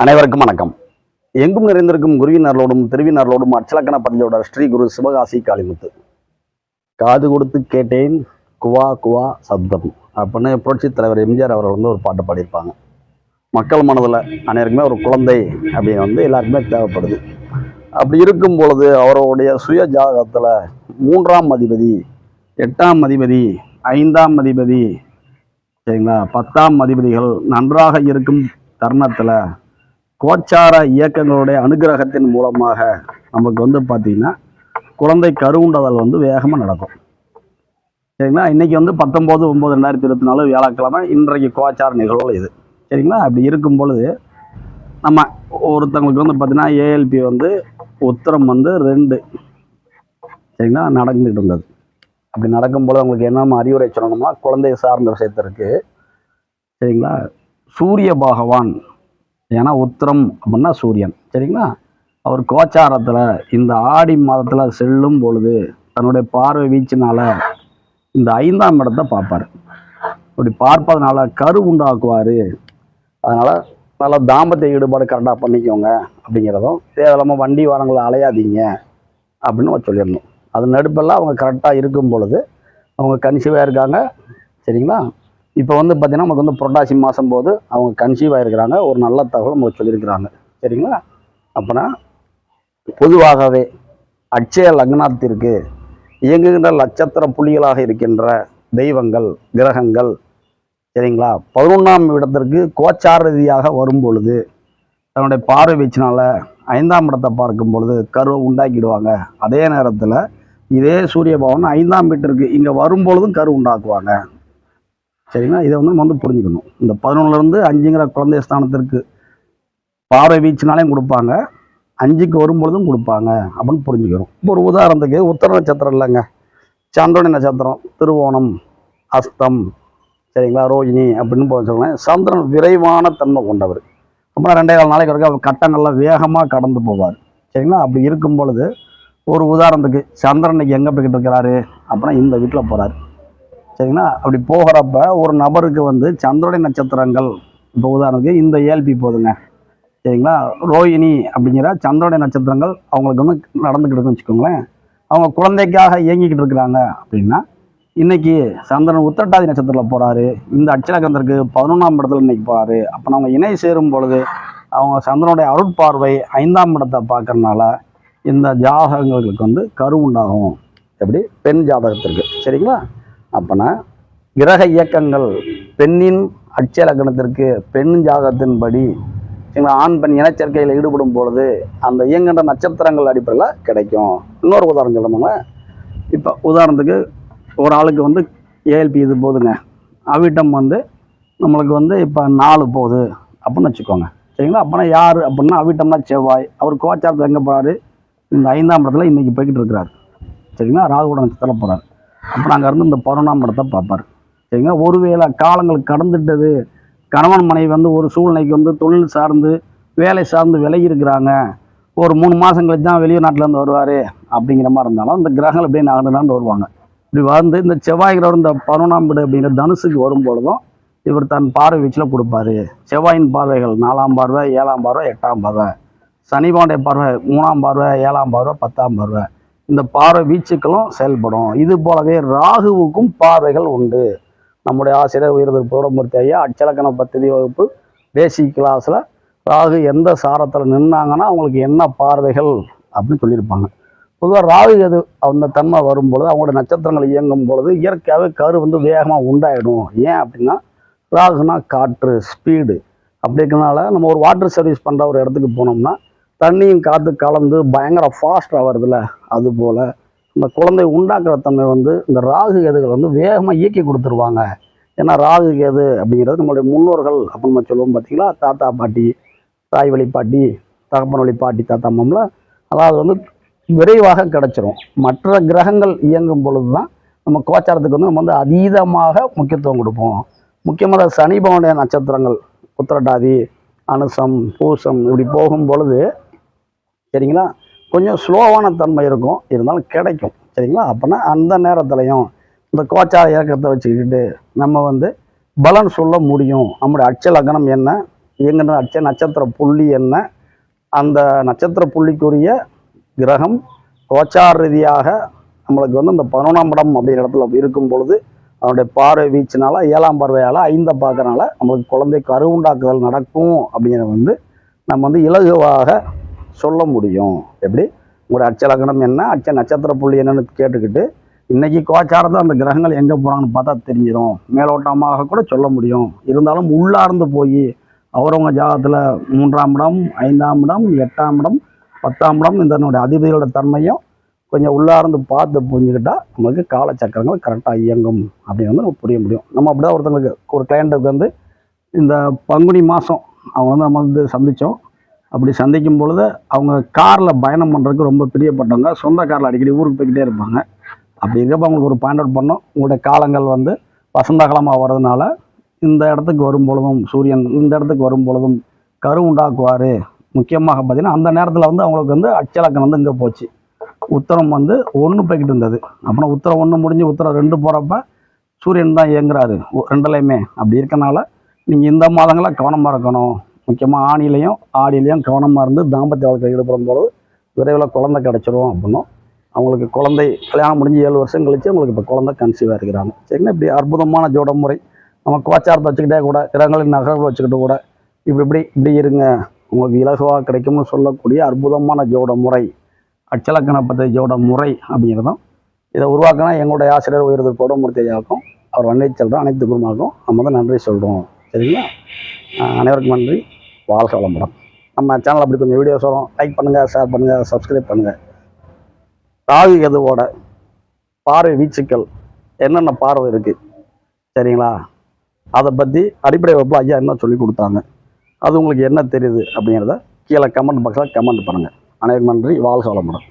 அனைவருக்கும் வணக்கம். எங்கும் நிறைந்திருக்கும் குருவினர்களோடும் திருவினர்களோடும் அச்சலக்கண பதிஞ்சோட ஸ்ரீ குரு சிவகாசி காளிமுத்து. காது கொடுத்து கேட்டேன் குவா குவா சப்தம். அப்படின்னு புரட்சி தலைவர் எம்ஜிஆர் அவர்கள் வந்து ஒரு பாட்டு பாடியிருப்பாங்க. மக்கள் மனதில் அனைவருக்குமே ஒரு குழந்தை அப்படின்னு வந்து எல்லாருக்குமே தேவைப்படுது. அப்படி இருக்கும் பொழுது அவருடைய சுய ஜாதகத்தில் மூன்றாம் அதிபதி எட்டாம் அதிபதி ஐந்தாம் அதிபதி சரிங்களா? பத்தாம் அதிபதிகள் நன்றாக இருக்கும் தருணத்தில் கோச்சார இயக்கங்களுடைய அனுகிரகத்தின் மூலமாக நமக்கு வந்து பார்த்திங்கன்னா குழந்தை கருவுண்டதல் வந்து வேகமாக நடக்கும். சரிங்களா? இன்றைக்கி வந்து பத்தொம்போது ஒம்பது ரெண்டாயிரத்தி இருபத்தி நாலு வியாழக்கிழமை இன்றைக்கு கோச்சார நிகழ்வுகள் இது. சரிங்களா? அப்படி இருக்கும் பொழுது நம்ம ஒருத்தவங்களுக்கு வந்து பார்த்திங்கன்னா ஏஎல்பி வந்து உத்தரம் வந்து ரெண்டு. சரிங்களா? நடந்துகிட்டு இருந்தது. அப்படி நடக்கும்போது அவங்களுக்கு என்ன அறிவுரை சொல்லணும்னா குழந்தை சார்ந்த விஷயத்திற்கு சரிங்களா? சூரிய பகவான் ஏன்னா உத்திரம் அப்படின்னா சூரியன் சரிங்களா? அவர் கோச்சாரத்தில் இந்த ஆடி மாதத்தில் செல்லும் பொழுது தன்னுடைய பார்வை வீச்சினால இந்த ஐந்தாம் இடத்தை பார்ப்பார். அப்படி பார்ப்பதனால கரு உண்டாக்குவார். அதனால் நல்லா தாம்பத்திய ஈடுபாடு கரெக்டாக பண்ணிக்கோங்க அப்படிங்கிறதும் தேவையில்லாமல் வண்டி வாரங்களை அலையாதீங்க அப்படின்னு நம்ம சொல்லிடணும். அது நடுப்பெல்லாம் அவங்க கரெக்டாக இருக்கும் பொழுது அவங்க கன்சீவாக இருக்காங்க சரிங்களா? இப்போ வந்து பார்த்தீங்கன்னா நமக்கு வந்து புரட்டாசி மாதம் போது அவங்க கன்சீவ் ஆகிருக்கிறாங்க ஒரு நல்ல தகவல் நமக்கு சொல்லியிருக்கிறாங்க. சரிங்களா? அப்போனா பொதுவாகவே அட்சய லக்னத்திற்கு இயங்குகின்ற நட்சத்திர புள்ளிகளாக இருக்கின்ற தெய்வங்கள் கிரகங்கள் சரிங்களா? பதினொன்றாம் இடத்திற்கு கோச்சார ரீதியாக வரும் பொழுது தன்னுடைய பார்வை வீச்சினால் ஐந்தாம் இடத்தை பார்க்கும் பொழுது கருவை உண்டாக்கிடுவாங்க. அதே நேரத்தில் இதே சூரிய பகவான் ஐந்தாம் வீட்டிற்கு இங்கே வரும் பொழுதும் கரு உண்டாக்குவாங்க. சரிங்களா? இதை வந்து நம்ம வந்து புரிஞ்சுக்கணும். இந்த பதினொன்றுலேருந்து அஞ்சுங்கிற குழந்தை ஸ்தானத்திற்கு பார்வை வீச்சினாலையும் கொடுப்பாங்க. அஞ்சுக்கு வரும்பொழுதும் கொடுப்பாங்க அப்படின்னு புரிஞ்சுக்கிறோம். இப்போ ஒரு உதாரணத்துக்கு உத்தர நட்சத்திரம் இல்லைங்க. சந்திரனி நட்சத்திரம் திருவோணம் அஸ்தம் சரிங்களா? ரோஹிணி அப்படின்னு போய் சொல்லுவேன் சந்திரன் விரைவான தன்மை கொண்டவர். அப்புறம் ரெண்டே கால் நாளைக்கு வரைக்கும் அவர் கட்டங்கள்லாம் வேகமாக கடந்து போவார். சரிங்களா? அப்படி இருக்கும் பொழுது ஒரு உதாரணத்துக்கு சந்திரன் இன்னைக்கு எங்கே போய்கிட்டு இருக்கிறாரு அப்படின்னா இந்த வீட்டில் போகிறாரு சரிங்களா? அப்படி போகிறப்ப ஒரு நபருக்கு வந்து சந்திரோடைய நட்சத்திரங்கள் இப்போ உதாரணத்துக்கு இந்த ஏல்பி போதுங்க. சரிங்களா? ரோஹிணி அப்படிங்கிற சந்திரோடைய நட்சத்திரங்கள் அவங்களுக்கு வந்து நடந்துக்கிட்டு வச்சுக்கோங்களேன். அவங்க குழந்தைக்காக இயங்கிக்கிட்டு இருக்கிறாங்க அப்படின்னா இன்னைக்கு சந்திரன் உத்தட்டாதி நட்சத்திரத்தில் போகிறாரு இந்த அச்சலகந்தருக்கு பதினொன்றாம் இடத்துல இன்னைக்கு போகிறாரு அப்போ அவங்க இணை சேரும் பொழுது அவங்க சந்திரனுடைய அருட்பார்வை ஐந்தாம் இடத்தை பார்க்கறனால இந்த ஜாதகங்களுக்கு வந்து கரு உண்டாகும். எப்படி? பெண் ஜாதகத்திற்கு. சரிங்களா? அப்போனா கிரக இயக்கங்கள் பெண்ணின் அட்சய லக்னத்திற்கு பெண் ஜாகத்தின்படி எங்களை ஆண் பெண் இனச்சேர்க்கையில் ஈடுபடும் பொழுது அந்த இயங்குகின்ற நட்சத்திரங்கள் அடிப்படையில் கிடைக்கும். இன்னொரு உதாரணம் சொல்லணுங்க இப்போ உதாரணத்துக்கு ஒரு ஆளுக்கு வந்து ஏஎல்பி இது போதுங்க. அவிட்டம் வந்து நம்மளுக்கு வந்து இப்போ நாலு போகுது அப்படின்னு வச்சுக்கோங்க. சரிங்களா? அப்போனா யார் அப்படின்னா அவிட்டம்னா செவ்வாய். அவர் கோச்சாரத்தில் எங்கே போகிறாரு இந்த ஐந்தாம் இடத்துல இன்றைக்கி போய்கிட்டு இருக்கிறார். சரிங்களா? ராகுட நட்சத்திரத்தில் போகிறார் அப்புறம் அங்கேருந்து இந்த பதினொன்றாம் இடத்தை பார்ப்பார். சரிங்களா? ஒருவேளை காலங்கள் கடந்துட்டது கணவன் மனைவி வந்து ஒரு சூழ்நிலைக்கு வந்து தொழில் சார்ந்து வேலை சார்ந்து விலகி இருக்கிறாங்க. ஒரு மூணு மாதம் கழிச்சு தான் வெளிநாட்டிலேருந்து வருவார் அப்படிங்கிற மாதிரி இருந்தாலும் இந்த கிரகங்கள் அப்படியே நகர்ந்து வருவாங்க. இப்படி வந்து இந்த செவ்வாய்கிறவர் இந்த பதினொன்றாம் வீடு அப்படிங்கிற தனுசுக்கு வரும்பொழுதும் இவர் தன் பார்வை வீச்சில் கொடுப்பாரு. செவ்வாயின் பார்வைகள் நாலாம் பார்வை ஏழாம் பார்வை எட்டாம் பார்வை. சனிபாவுடைய பார்வை மூணாம் பார்வை ஏழாம் பார்வை பத்தாம் பார்வை. இந்த பார்வை வீச்சுக்களும் செயல்படும். இது போலவே ராகுவுக்கும் பார்வைகள் உண்டு. நம்முடைய ஆசிரியர் உயர்தர் பௌரமூர்த்தி ஐயா அச்சலக்கண பத்ததி வகுப்பு பேசிக் கிளாஸில் ராகு எந்த சாரத்தில் நின்னாங்கன்னா அவங்களுக்கு என்ன பார்வைகள் அப்படின்னு சொல்லியிருப்பாங்க. பொதுவாக ராகு எது அந்த தன்மை வரும்பொழுது அவங்களோட நட்சத்திரங்கள் இயங்கும் பொழுது இயற்கையாகவே கரு வந்து வேகமாக உண்டாயிடும். ஏன் அப்படின்னா ராகுனா காற்று ஸ்பீடு அப்படி இருக்கனால நம்ம ஒரு வாட்டர் சர்வீஸ் பண்ணுற ஒரு இடத்துக்கு போனோம்னா தண்ணியும் காற்று கலந்து பயங்கர ஃபாஸ்ட்டாக வருதுல்ல? அது போல் இந்த குழந்தை உண்டாக்குற தன்மை வந்து இந்த ராகு கேதுகள் வந்து வேகமாக இயக்கி கொடுத்துருவாங்க. ஏன்னா ராகு கேது அப்படிங்கிறது நம்மளுடைய முன்னோர்கள் அப்படின்னு நம்ம சொல்லுவோம் பார்த்தீங்களா தாத்தா பாட்டி தாய் வழி பாட்டி தகப்பன் வழி பாட்டி தாத்தா மாமில் அதாவது வந்து விரைவாக கிடச்சிரும். மற்ற கிரகங்கள் இயங்கும் பொழுது தான் நம்ம கோச்சாரத்துக்கு வந்து நம்ம வந்து அதீதமாக முக்கியத்துவம் கொடுப்போம். முக்கியமாக சனி பவனுடைய நட்சத்திரங்கள் உத்திரட்டாதி அனுசம் பூசம் இப்படி போகும் பொழுது சரிங்களா? கொஞ்சம் ஸ்லோவான தன்மை இருக்கும். இருந்தாலும் கிடைக்கும். சரிங்களா? அப்போனா அந்த நேரத்துலையும் இந்த கோச்சார இயக்கத்தை வச்சுக்கிட்டு நம்ம வந்து பலன் சொல்ல முடியும். நம்முடைய அட்ச லக்னம் என்ன? இயங்குகின்ற அச்ச நட்சத்திர புள்ளி என்ன? அந்த நட்சத்திர புள்ளிக்குரிய கிரகம் கோச்சார ரீதியாக நம்மளுக்கு வந்து இந்த பதினொன்றாம் இடம் அப்படிங்கிற இடத்துல இருக்கும் பொழுது அதனுடைய பார்வை வீச்சினால ஏழாம் பார்வையால் ஐந்தை பார்க்கறனால நம்மளுக்கு குழந்தை கருவுண்டாக்குதல் நடக்கும் அப்படிங்கிறத வந்து நம்ம வந்து இலகுவாக சொல்ல முடியும். எப்படி? உங்களுடைய அச்சலக்கணம் என்ன? அச்ச நட்சத்திர புள்ளி என்னன்னு கேட்டுக்கிட்டு இன்றைக்கி கோச்சாரத்தில் அந்த கிரகங்கள் எங்கே போகிறாங்கன்னு பார்த்தா தெரிஞ்சிடும் மேலோட்டமாக கூட சொல்ல முடியும். இருந்தாலும் உள்ளார்ந்து போய் அவரவங்க ஜாதகத்தில் மூன்றாம் இடம் ஐந்தாம் இடம் எட்டாம் இடம் பத்தாம் இடம் இதனுடைய அதிபதியோட தன்மையும் கொஞ்சம் உள்ளார்ந்து பார்த்து புரிஞ்சுக்கிட்டால் நமக்கு காலச்சக்கரங்கள் கரெக்டாக இயங்கும் அப்படின்னு வந்து நமக்கு புரிய முடியும். நம்ம அப்படிதான் ஒருத்தங்களுக்கு ஒரு கிளைண்ட்டுக்கு வந்து இந்த பங்குனி மாதம் அவங்க வந்து நம்ம வந்து சந்தித்தோம் அப்படி சந்திக்கும் பொழுது அவங்க காரில் பயணம் பண்ணுறதுக்கு ரொம்ப பிரியப்பட்டவங்க சொந்த காரில் அடிக்கடி ஊருக்கு போய்கிட்டே இருப்பாங்க. அப்படி இருக்கப்ப அவங்களுக்கு ஒரு பாயிண்ட் அவுட் பண்ணோம். உங்களுடைய காலங்கள் வந்து வசந்த காலமாக வர்றதுனால இந்த இடத்துக்கு வரும் பொழுதும் சூரியன் இந்த இடத்துக்கு வரும் பொழுதும் கரு உண்டாக்குவார். முக்கியமாக பார்த்திங்கன்னா அந்த நேரத்தில் வந்து அவங்களுக்கு வந்து அச்சலக்கம் வந்து இங்கே போச்சு. உத்தரம் வந்து ஒன்று போய்கிட்டு இருந்தது. அப்புறம் உத்தரம் ஒன்று முடிஞ்சு உத்தரம் ரெண்டு போகிறப்ப சூரியன் தான் இயங்குறாரு. ரெண்டுலையுமே. அப்படி இருக்கனால நீங்கள் இந்த மாதங்களாக கவனமாக இருக்கணும். முக்கியமாக ஆணிலையும் ஆடிலையும் கவனமாக இருந்து தாம்பத்திய வாழ்க்கை ஈடுபடும் பொழுது விரைவில் குழந்தை கிடச்சிரும் அப்படின்னும். அவங்களுக்கு குழந்தை கல்யாணம் முடிஞ்சு ஏழு வருஷம் கழித்து அவங்களுக்கு இப்போ குழந்தை கன்சீவாக இருக்கிறாங்க. சரிங்களா? இப்படி அற்புதமான ஜோட முறை. நம்ம கோச்சாரத்தை வச்சுக்கிட்டே கூட கிரகங்களின் நகர்வு வச்சுக்கிட்டு கூட இப்படி இப்படி இப்படி இருங்க. உங்களுக்கு இலகுவாக கிடைக்கும்னு சொல்லக்கூடிய அற்புதமான ஜோட முறை அச்சலக்கண ஜோட முறை அப்படிங்கிறதும் இதை உருவாக்கினா எங்களுடைய ஆசிரியர் உயர்வு கோடமூர்த்தி ஐயாவுக்கும் அவர் வண்ணை செல்கிறோம் அனைத்து குருமாவுக்கும் நம்ம தான் நன்றி சொல்கிறோம் சரிங்களா? அனைவருக்கும் நன்றி. வாழ்க வளமுடன். நம்ம சேனல் அப்படி கொஞ்சம் வீடியோஸ் வரும். லைக் பண்ணுங்கள் ஷேர் பண்ணுங்கள் சப்ஸ்கிரைப் பண்ணுங்கள் ராகு எதுவோட பார்வை வீச்சுக்கள் என்னென்ன பார்வை இருக்குது சரிங்களா? அதை பற்றி அடிப்படை வகுப்பில் ஐயா என்ன சொல்லி கொடுத்தாங்க அது உங்களுக்கு என்ன தெரியுது அப்படிங்கிறத கீழே கமெண்ட் பாக்ஸில் கமெண்ட் பண்ணுங்கள் அனைவரும் நன்றி. வாழ்க வளமுடன்.